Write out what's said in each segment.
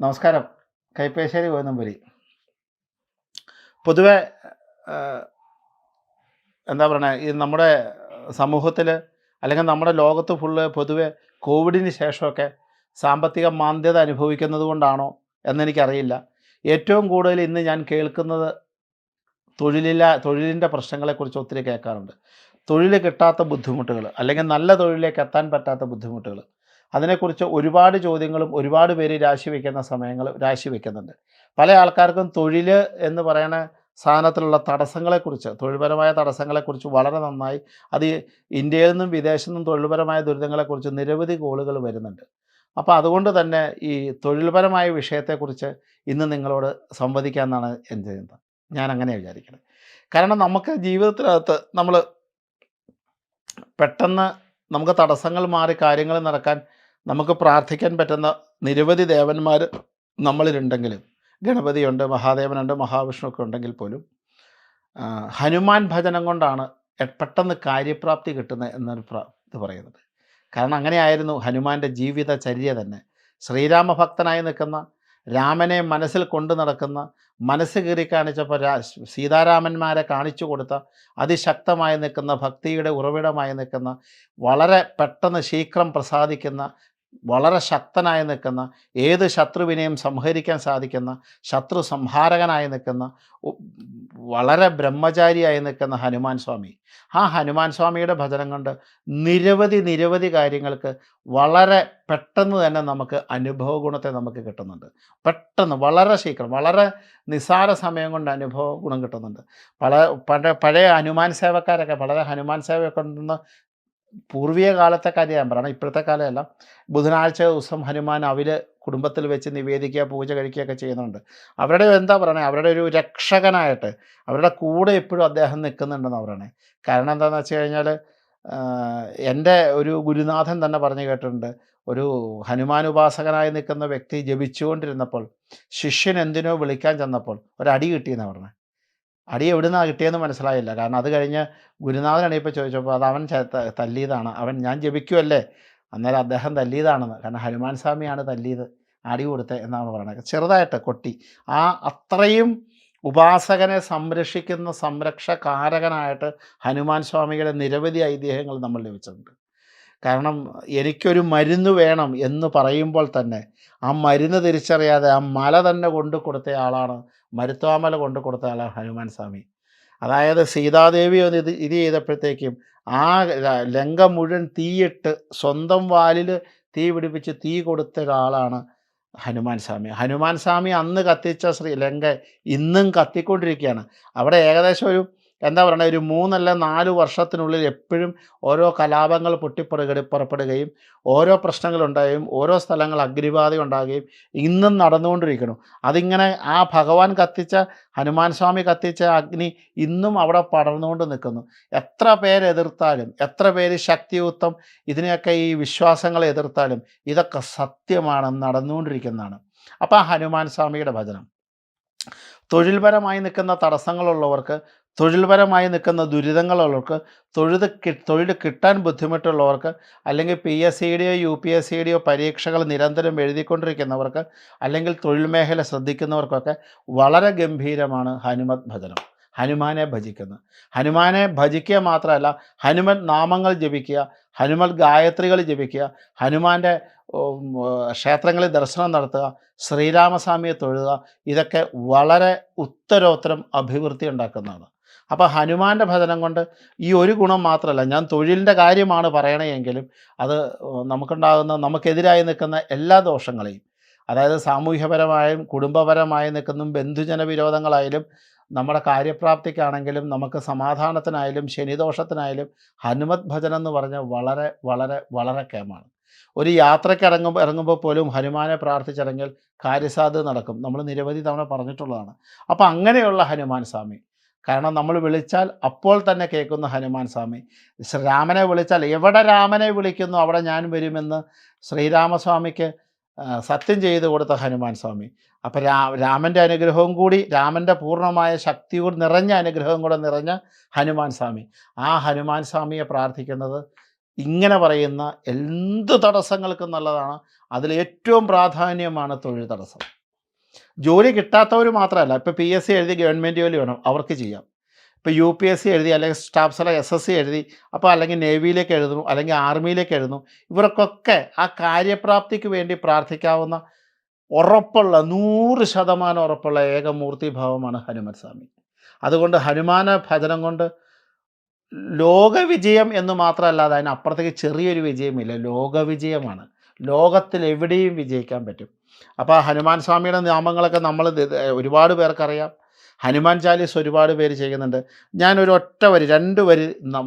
നമസ്കാരം. കൈപ്പേശ്ശേരി ഗോവിന്ദമ്പുരി പൊതുവെ എന്താ പറയണേ ഈ നമ്മുടെ സമൂഹത്തിൽ അല്ലെങ്കിൽ നമ്മുടെ ലോകത്ത് ഫുള്ള് പൊതുവെ കോവിഡിന് ശേഷമൊക്കെ സാമ്പത്തിക മാന്ദ്യത അനുഭവിക്കുന്നത് കൊണ്ടാണോ എന്നെനിക്കറിയില്ല. ഏറ്റവും കൂടുതൽ ഇന്ന് ഞാൻ കേൾക്കുന്നത് തൊഴിലില്ല തൊഴിലിന്റെ പ്രശ്നങ്ങളെക്കുറിച്ച് ഒത്തിരി കേൾക്കാറുണ്ട്. തൊഴിൽ കിട്ടാത്ത ബുദ്ധിമുട്ടുകൾ അല്ലെങ്കിൽ നല്ല തൊഴിലിലേക്ക് എത്താൻ പറ്റാത്ത ബുദ്ധിമുട്ടുകൾ അതിനെക്കുറിച്ച് ഒരുപാട് ചോദ്യങ്ങളും ഒരുപാട് പേര് രാശി വയ്ക്കുന്ന സമയങ്ങൾ രാശി വയ്ക്കുന്നുണ്ട്. പല ആൾക്കാർക്കും തൊഴിൽ എന്ന് പറയുന്ന സാധനത്തിലുള്ള തടസ്സങ്ങളെക്കുറിച്ച് തൊഴിൽപരമായ തടസ്സങ്ങളെക്കുറിച്ച് വളരെ നന്നായി അത് ഇന്ത്യയിൽ നിന്നും വിദേശത്തു നിന്നും തൊഴിൽപരമായ ദുരിതങ്ങളെക്കുറിച്ച് നിരവധി കോളുകൾ വരുന്നുണ്ട്. അപ്പോൾ അതുകൊണ്ട് തന്നെ ഈ തൊഴിൽപരമായ വിഷയത്തെക്കുറിച്ച് ഇന്ന് നിങ്ങളോട് സംവദിക്കാമെന്നാണ് എന്റെ ചിന്ത. ഞാൻ അങ്ങനെ വിചാരിക്കുന്നത് കാരണം നമുക്ക് ജീവിതത്തിനകത്ത് നമ്മൾ പെട്ടെന്ന് നമുക്ക് തടസ്സങ്ങൾ മാറി കാര്യങ്ങൾ നടക്കാൻ നമുക്ക് പ്രാർത്ഥിക്കാൻ പറ്റുന്ന നിരവധി ദേവന്മാർ നമ്മളിലുണ്ടെങ്കിലും ഗണപതിയുണ്ട് മഹാദേവനുണ്ട് മഹാവിഷ്ണുവൊക്കെ ഉണ്ടെങ്കിൽ പോലും ഹനുമാൻ ഭജനം കൊണ്ടാണ് പെട്ടെന്ന് കാര്യപ്രാപ്തി കിട്ടുന്നത് എന്നൊരു ഇത് പറയുന്നത്. കാരണം അങ്ങനെയായിരുന്നു ഹനുമാന്റെ ജീവിതചര്യ തന്നെ. ശ്രീരാമ ഭക്തനായി നിൽക്കുന്ന രാമനെ മനസ്സിൽ കൊണ്ടു നടക്കുന്ന മനസ്സ് കീറി കാണിച്ചപ്പോൾ രാ സീതാരാമന്മാരെ കാണിച്ചു കൊടുത്ത അതിശക്തമായി നിൽക്കുന്ന ഭക്തിയുടെ ഉറവിടമായി നിൽക്കുന്ന വളരെ പെട്ടെന്ന് ശീഘ്രം പ്രസാദിക്കുന്ന വളരെ ശക്തനായി നിൽക്കുന്ന ഏത് ശത്രുവിനെയും സംഹരിക്കാൻ സാധിക്കുന്ന ശത്രു സംഹാരകനായി നിൽക്കുന്ന വളരെ ബ്രഹ്മചാരിയായി നിൽക്കുന്ന ഹനുമാൻ സ്വാമി. ആ ഹനുമാൻ സ്വാമിയുടെ ഭജനം കൊണ്ട് നിരവധി നിരവധി കാര്യങ്ങൾക്ക് വളരെ പെട്ടെന്ന് തന്നെ നമുക്ക് അനുഭവ ഗുണത്തെ നമുക്ക് കിട്ടുന്നുണ്ട്. പെട്ടെന്ന് വളരെ ശീഘ്രം വളരെ നിസാര സമയം കൊണ്ട് അനുഭവ ഗുണം കിട്ടുന്നുണ്ട്. പല പഴയ പഴയ ഹനുമാൻ സേവക്കാരൊക്കെ വളരെ ഹനുമാൻ സേവയൊക്കെ ഉണ്ടെന്ന് പൂർവീയ കാലത്തെ കാര്യം ഞാൻ പറയണം ഇപ്പോഴത്തെ കാലമല്ല ബുധനാഴ്ച ദിവസം ഹനുമാൻ അവർ കുടുംബത്തിൽ വെച്ച് നിവേദിക്കുക പൂജ കഴിക്കുകയൊക്കെ ചെയ്യുന്നുണ്ട്. അവരുടെ എന്താ പറയണേ? അവരുടെ ഒരു രക്ഷകനായിട്ട് അവരുടെ കൂടെ എപ്പോഴും അദ്ദേഹം നിൽക്കുന്നുണ്ടെന്ന് പറയണേ. കാരണം എന്താണെന്ന് വെച്ച് കഴിഞ്ഞാൽ എന്റെ ഒരു ഗുരുനാഥൻ തന്നെ പറഞ്ഞു കേട്ടിട്ടുണ്ട്. ഒരു ഹനുമാൻ ഉപാസകനായി നിൽക്കുന്ന വ്യക്തി ജപിച്ചുകൊണ്ടിരുന്നപ്പോൾ ശിഷ്യൻ എന്തിനോ വിളിക്കാൻ ചെന്നപ്പോൾ ഒരടി കിട്ടിയെന്നാണ് പറഞ്ഞത്. അടി എവിടുന്നാണ് കിട്ടിയെന്ന് മനസ്സിലായില്ല. കാരണം അത് കഴിഞ്ഞ് ഗുരുനാഥൻ എണീപ്പോൾ ചോദിച്ചപ്പോൾ അത് അവൻ തല്ലിയതാണ്. അവൻ ഞാൻ ജപിക്കുമല്ലേ അന്നേരം അദ്ദേഹം തല്ലിയതാണെന്ന്. കാരണം ഹനുമാൻ സ്വാമിയാണ് തല്ലിയത്. അടി കൊടുത്തത് എന്നാണ് പറയുന്നത്. ചെറുതായിട്ട് കൊട്ടി. ആ അത്രയും ഉപാസകനെ സംരക്ഷിക്കുന്ന സംരക്ഷകാരകനായിട്ട് ഹനുമാൻ സ്വാമിയുടെ നിരവധി ഐതിഹ്യങ്ങൾ നമ്മൾ ലഭിച്ചിട്ടുണ്ട്. കാരണം എനിക്കൊരു മരുന്ന് വേണം എന്ന് പറയുമ്പോൾ തന്നെ ആ മരുന്ന് തിരിച്ചറിയാതെ ആ മല തന്നെ കൊണ്ടു കൊടുത്ത ആളാണ് മരുത്വാമല കൊണ്ടു കൊടുത്ത ആളാണ് ഹനുമാൻ സ്വാമി. അതായത് സീതാദേവി ഒന്ന് ഇത് ഇത് ചെയ്തപ്പോഴത്തേക്കും ആ ലങ്ക മുഴുവൻ തീയിട്ട് സ്വന്തം വാലിൽ തീ പിടിപ്പിച്ച് തീ കൊടുത്ത ഒരാളാണ് ഹനുമാൻ സ്വാമി. ഹനുമാൻ സ്വാമി അന്ന് കത്തിച്ച ശ്രീ ലങ്ക ഇന്നും കത്തിക്കൊണ്ടിരിക്കുകയാണ്. അവിടെ ഏകദേശം ഒരു എന്താ പറയുക ഒരു മൂന്നല്ല നാല് വർഷത്തിനുള്ളിൽ എപ്പോഴും ഓരോ കലാപങ്ങൾ പൊട്ടിപ്പുറകെ പുറപ്പെടുകയും ഓരോ പ്രശ്നങ്ങളുണ്ടാകുകയും ഓരോ സ്ഥലങ്ങൾ അഗ്നിബാധ ഉണ്ടാകുകയും ഇന്നും നടന്നുകൊണ്ടിരിക്കുന്നു. അതിങ്ങനെ ആ ഭഗവാൻ കത്തിച്ച ഹനുമാൻ സ്വാമി കത്തിച്ച അഗ്നി ഇന്നും അവിടെ പടർന്നുകൊണ്ട് നിൽക്കുന്നു. എത്ര പേര് എതിർത്താലും എത്ര പേര് ശക്തിയുക്തം ഇതിനെയൊക്കെ ഈ വിശ്വാസങ്ങളെ എതിർത്താലും ഇതൊക്കെ സത്യമാണ് നടന്നുകൊണ്ടിരിക്കുന്നതാണ്. അപ്പോൾ ഹനുമാൻ സ്വാമിയുടെ ഭജനം. തൊഴിൽപരമായി നിൽക്കുന്ന തടസ്സങ്ങളുള്ളവർക്ക് തൊഴിൽപരമായി നിൽക്കുന്ന ദുരിതങ്ങളുള്ളവർക്ക് തൊഴിൽ തൊഴിൽ കിട്ടാൻ ബുദ്ധിമുട്ടുള്ളവർക്ക് അല്ലെങ്കിൽ പി എസ് സിയുടെയോ യു പി എസ് സിയുടെയോ പരീക്ഷകൾ നിരന്തരം എഴുതിക്കൊണ്ടിരിക്കുന്നവർക്ക് അല്ലെങ്കിൽ തൊഴിൽ മേഖല ശ്രദ്ധിക്കുന്നവർക്കൊക്കെ വളരെ ഗംഭീരമാണ് ഹനുമത് ഭജനം. ഹനുമാനെ ഭജിക്കുന്നത് ഹനുമാനെ ഭജിക്കുക മാത്രമല്ല ഹനുമൻ നാമങ്ങൾ ജപിക്കുക ഹനുമൻ ഗായത്രികൾ ജപിക്കുക ഹനുമാന്റെ ക്ഷേത്രങ്ങളിൽ ദർശനം നടത്തുക ശ്രീരാമസ്വാമിയെ തൊഴുക ഇതൊക്കെ വളരെ ഉത്തരോത്തരം അഭിവൃദ്ധി ഉണ്ടാക്കുന്നതാണ്. അപ്പോൾ ഹനുമാന്റെ ഭജനം കൊണ്ട് ഈ ഒരു ഗുണം മാത്രമല്ല ഞാൻ തൊഴിലിന്റെ കാര്യമാണ് പറയണമെങ്കിലും അത് നമുക്കുണ്ടാകുന്ന നമുക്കെതിരായി നിൽക്കുന്ന എല്ലാ ദോഷങ്ങളെയും അതായത് സാമൂഹ്യപരമായും കുടുംബപരമായി നിൽക്കുന്ന ബന്ധുജന വിരോധങ്ങളായാലും നമ്മുടെ കാര്യപ്രാപ്തിക്കാണെങ്കിലും നമുക്ക് സമാധാനത്തിനായാലും ശനിദോഷത്തിനായാലും ഹനുമത് ഭജനം എന്ന് പറഞ്ഞാൽ വളരെ വളരെ വളരെ കേമാണ്. ഒരു യാത്രയ്ക്ക് ഇറങ്ങുമ്പോൾ ഇറങ്ങുമ്പോൾ പോലും ഹനുമാനെ പ്രാർത്ഥിച്ചിറങ്ങിയാൽ കാര്യസാധ്യത നടക്കും. നമ്മൾ നിരവധി തവണ പറഞ്ഞിട്ടുള്ളതാണ്. അപ്പോൾ അങ്ങനെയുള്ള ഹനുമാൻ സ്വാമി കാരണം നമ്മൾ വിളിച്ചാൽ അപ്പോൾ തന്നെ കേൾക്കുന്ന ഹനുമാൻ സ്വാമി. രാമനെ വിളിച്ചാൽ എവിടെ രാമനെ വിളിക്കുന്നു അവിടെ ഞാൻ വരുമെന്ന് ശ്രീരാമസ്വാമിക്ക് സത്യം ചെയ്ത് കൊടുത്ത ഹനുമാൻ സ്വാമി. അപ്പം രാ രാമന്റെ അനുഗ്രഹവും കൂടി രാമന്റെ പൂർണമായ ശക്തിയോട് നിറഞ്ഞ അനുഗ്രഹവും കൂടെ നിറഞ്ഞ ഹനുമാൻ സ്വാമി. ആ ഹനുമാൻ സ്വാമിയെ പ്രാർത്ഥിക്കുന്നത് ഇങ്ങനെ പറയുന്ന എന്ത് തടസ്സങ്ങൾക്കും നല്ലതാണ്. അതിൽ ഏറ്റവും പ്രാധാന്യമാണ് തൊഴിൽ തടസ്സം. ജോലി കിട്ടാത്തവർ മാത്രമല്ല ഇപ്പോൾ പി എസ് സി എഴുതി ഗവൺമെന്റ് ജോലി വേണം അവർക്ക് ചെയ്യാം. ഇപ്പോൾ യു പി എസ് സി എഴുതി അല്ലെങ്കിൽ സ്റ്റാഫ് സെല എസ് എസ് സി എഴുതി അപ്പോൾ അല്ലെങ്കിൽ നേവിയിലേക്ക് എഴുതുന്നു അല്ലെങ്കിൽ ആർമിയിലേക്ക് എഴുതുന്നു ഇവർക്കൊക്കെ ആ കാര്യപ്രാപ്തിക്ക് വേണ്ടി പ്രാർത്ഥിക്കാവുന്ന ഉറപ്പുള്ള നൂറ് ശതമാനം ഉറപ്പുള്ള ഏകമൂർത്തി ഭാവമാണ് ഹനുമാൻ സ്വാമി. അതുകൊണ്ട് ഹനുമാന ഭജനം കൊണ്ട് ലോകവിജയം എന്ന് മാത്രമല്ലാതെ അതിന് അപ്പുറത്തേക്ക് ചെറിയൊരു വിജയമില്ല ലോകവിജയമാണ്. ലോകത്തിൽ എവിടെയും വിജയിക്കാൻ പറ്റും. അപ്പോൾ ഹനുമാൻ സ്വാമിയുടെ നാമങ്ങളൊക്കെ നമ്മൾ ഒരുപാട് പേർക്കറിയാം. ഹനുമാൻ ചാലീസ് ഒരുപാട് പേര് ചെയ്യുന്നുണ്ട്. ഞാനൊരു ഒറ്റ വരി രണ്ട് വരി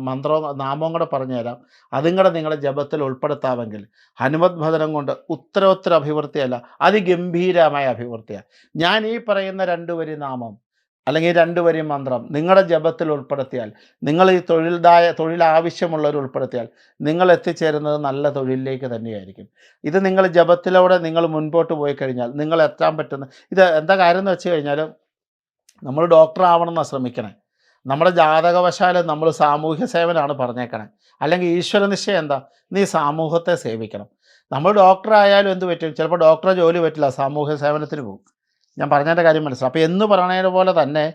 മന്ത്രോ നാമവും കൂടെ പറഞ്ഞുതരാം. അതും കൂടെ നിങ്ങളുടെ ജപത്തിൽ ഉൾപ്പെടുത്താമെങ്കിൽ ഹനുമത് ഭജനം കൊണ്ട് ഉത്തരോത്തര അഭിവൃദ്ധിയല്ല അതിഗംഭീരമായ അഭിവൃദ്ധിയാണ്. ഞാൻ ഈ പറയുന്ന രണ്ട് വരി നാമം അല്ലെങ്കിൽ രണ്ട് വരി മന്ത്രം നിങ്ങളുടെ ജപത്തിൽ ഉൾപ്പെടുത്തിയാൽ നിങ്ങൾ ഈ തൊഴിലായ തൊഴിൽ ആവശ്യമുള്ളവർ ഉൾപ്പെടുത്തിയാൽ നിങ്ങൾ എത്തിച്ചേരുന്നത് നല്ല തൊഴിലിലേക്ക് തന്നെയായിരിക്കും. ഇത് നിങ്ങൾ ജപത്തിലൂടെ നിങ്ങൾ മുൻപോട്ട് പോയി കഴിഞ്ഞാൽ നിങ്ങൾ എത്താൻ പറ്റുന്ന ഇത് എന്താ കാര്യം എന്ന് വെച്ച് കഴിഞ്ഞാൽ നമ്മൾ ഡോക്ടർ ആവണമെന്നാണ് ശ്രമിക്കണേ. നമ്മുടെ ജാതകവശാൽ നമ്മൾ സാമൂഹ്യ സേവനമാണ് പറഞ്ഞേക്കണേ. അല്ലെങ്കിൽ ഈശ്വര നിശ്ചയം എന്താ? നീ സമൂഹത്തെ സേവിക്കണം. നമ്മൾ ഡോക്ടർ ആയാലും എന്ത് പറ്റും? ചിലപ്പോൾ ഡോക്ടറെ ജോലി പറ്റില്ല സാമൂഹ്യ സേവനത്തിന് പോകും. ഞാൻ പറഞ്ഞതിന്റെ കാര്യം മനസ്സിലാവും അപ്പോൾ എന്ന് പറയുന്നത് പോലെ തന്നെ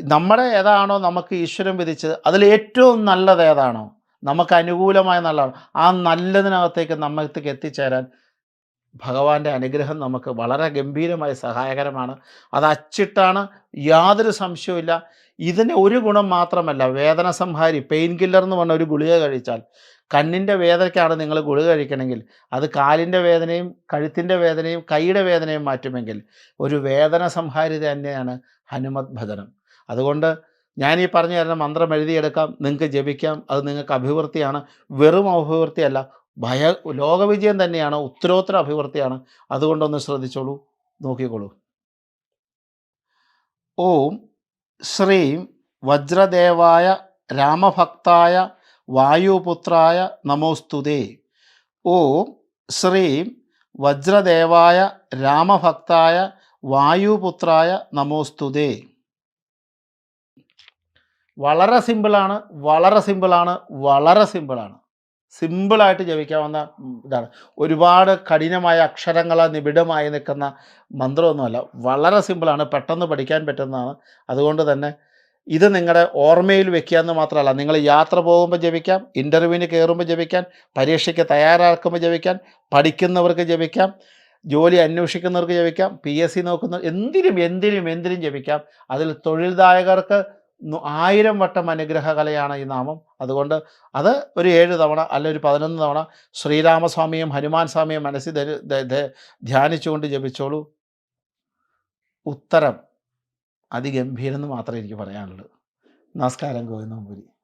നമ്മുടെ ഏതാണോ നമുക്ക് ഈശ്വരൻ വിധിച്ചത് അതിൽ ഏറ്റവും നല്ലത് ഏതാണോ? നമുക്ക് അനുകൂലമായ നല്ലതാണ്. ആ നല്ലതിനകത്തേക്ക് നമ്മൾക്ക് എത്തിച്ചേരാൻ ഭഗവാന്റെ അനുഗ്രഹം നമുക്ക് വളരെ ഗംഭീരമായി സഹായകരമാണ്. അത് അച്ചിട്ടാണ് യാതൊരു സംശയവുമില്ല ഇതിന് ഒരു ഗുണം മാത്രമല്ല വേദന സംഹാരി പെയിൻ കില്ലർ എന്ന് പറഞ്ഞ ഒരു ഗുളിക കഴിച്ചാൽ. കണ്ണിന്റെ വേദനയ്ക്കാണ് നിങ്ങൾ ഗുളിക കഴിക്കണമെങ്കിൽ അത് കാലിന്റെ വേദനയും കഴുത്തിന്റെ വേദനയും കൈയുടെ വേദനയും മാറ്റുമെങ്കിൽ ഒരു വേദന സംഹാരി തന്നെയാണ് ഹനുമത് ഭജനം. അതുകൊണ്ട് ഞാൻ ഈ പറഞ്ഞു തരുന്ന മന്ത്രം എഴുതിയെടുക്കാം നിങ്ങൾക്ക് ജപിക്കാം അത് നിങ്ങൾക്ക് അഭിവൃദ്ധിയാണ്. വെറും അഭിവൃദ്ധിയല്ല ഭയ ലോകവിജയം തന്നെയാണ് ഉത്തരോത്തര അഭിവൃദ്ധിയാണ്. അതുകൊണ്ടൊന്ന് ശ്രദ്ധിച്ചോളൂ നോക്കിക്കോളൂ. ഓം ശ്രീം വജ്രദേവായ രാമഭക്തായ വായുപുത്രായ നമോസ്തുതേ ഓം ശ്രീം വജ്രദേവായ രാമഭക്തായ വായുപുത്രായ നമോസ്തുതേ വളരെ സിമ്പിളാണ് വളരെ സിമ്പിളാണ് വളരെ സിമ്പിളാണ്. സിമ്പിളായിട്ട് ജപിക്കാവുന്ന ഇതാണ്. ഒരുപാട് കഠിനമായ അക്ഷരങ്ങളാൽ നിബിഡമായി നിൽക്കുന്ന മന്ത്രമൊന്നുമല്ല. വളരെ സിമ്പിളാണ്. പെട്ടെന്ന് പഠിക്കാൻ പറ്റുന്നതാണ്. അതുകൊണ്ട് തന്നെ ഇത് നിങ്ങളുടെ ഓർമ്മയിൽ വെക്കുക എന്ന് മാത്രമല്ല നിങ്ങൾ യാത്ര പോകുമ്പോൾ ജപിക്കാം ഇന്റർവ്യൂവിന് കയറുമ്പോൾ ജപിക്കാൻ പരീക്ഷയ്ക്ക് തയ്യാറാക്കുമ്പോൾ ജപിക്കാൻ പഠിക്കുന്നവർക്ക് ജപിക്കാം ജോലി അന്വേഷിക്കുന്നവർക്ക് ജപിക്കാം പി എസ് സി നോക്കുന്ന എന്തിനും എന്തിനും എന്തിനും ജപിക്കാം. അതിൽ തൊഴിൽദായകർക്ക് ആയിരം വട്ടം അനുഗ്രഹ കലയാണ് ഈ നാമം. അതുകൊണ്ട് അത് ഒരു ഏഴ് തവണ അല്ല ഒരു പതിനൊന്ന് തവണ ശ്രീരാമസ്വാമിയും ഹനുമാൻ സ്വാമിയും മനസ്സിൽ ധ്യാനിച്ചുകൊണ്ട് ജപിച്ചോളൂ. ഉത്തരം അതിഗംഭീരം എന്ന് മാത്രമേ എനിക്ക് പറയാനുള്ളൂ. നമസ്കാരം ഗോവിന്ദപുരി